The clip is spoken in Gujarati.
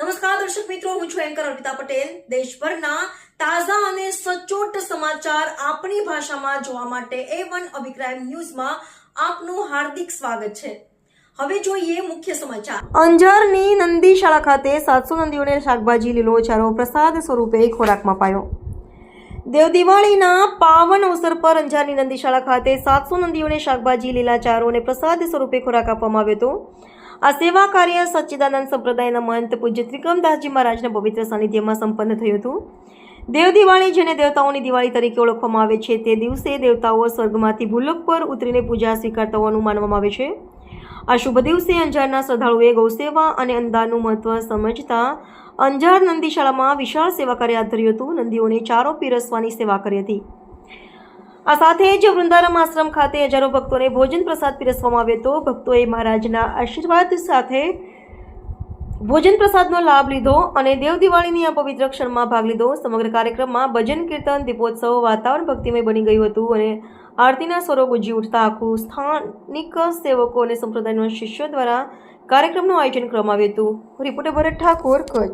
નમસ્કાર, દર્શક મિત્રો, હું છું એન્કર અર્પિતા પટેલ. દેશભરના તાજા અને સચોટ સમાચાર આપણી ભાષામાં જોવા માટે એ વન અભિક્રાઇમ ન્યૂઝમાં આપનું હાર્દિક સ્વાગત છે. હવે જોઈએ મુખ્ય સમાચાર. અંજારની નંદી શાળા ખાતે સાતસો નંદીઓને શાકભાજી લીલો ચારો પ્રસાદ સ્વરૂપે ખોરાકમાં પાયો દેવ દિવાળીના પાવન અવસર પર અંજારની નંદીશાળા ખાતે સાતસો નંદીઓને શાકભાજી લીલા ચારો અને પ્રસાદ સ્વરૂપે ખોરાક આપવામાં આવ્યો હતો. આ સેવા કાર્ય સચ્ચિદાનંદ સંપ્રદાયના મહંત પૂજ્ય ત્રિકમદાસજી મહારાજના પવિત્ર સાનિધ્યમાં સંપન્ન થયું હતું. દેવ દિવાળી જેને દેવતાઓની દિવાળી તરીકે ઓળખવામાં આવે છે, તે દિવસે દેવતાઓ સ્વર્ગમાંથી ભૂલક પર ઉતરીને પૂજા સ્વીકારતા હોવાનું માનવામાં આવે છે. આ શુભ દિવસે અંજારના શ્રદ્ધાળુએ ગૌસેવા અને અંદાનું મહત્વ સમજતા અંજાર નંદીશાળામાં વિશાળ સેવા કાર્ય હાથ ધર્યું હતું. નંદીઓને ચારો પીરસવાની સેવા કરી હતી. આ સાથે જ વૃંદારામ આશ્રમ ખાતે હજારો ભક્તોને ભોજન પ્રસાદ પીરસવામાં આવ્યો હતો. ભક્તોએ મહારાજના આશીર્વાદ સાથે ભોજન પ્રસાદનો લાભ લીધો અને દેવ દિવાળીની આ પવિત્ર ક્ષણમાં ભાગ લીધો. સમગ્ર કાર્યક્રમમાં ભજન, કીર્તન, દીપોત્સવ, વાતાવરણ ભક્તિમય બની ગયું હતું અને આરતીના સ્વરો ગુંજી ઉઠતા આખું સ્થાનિક સેવકો અને સંપ્રદાયના શિષ્યો દ્વારા કાર્યક્રમનું આયોજન કરવામાં આવ્યું હતું. રિપોર્ટર ભરત ઠાકોર, કચ્છ.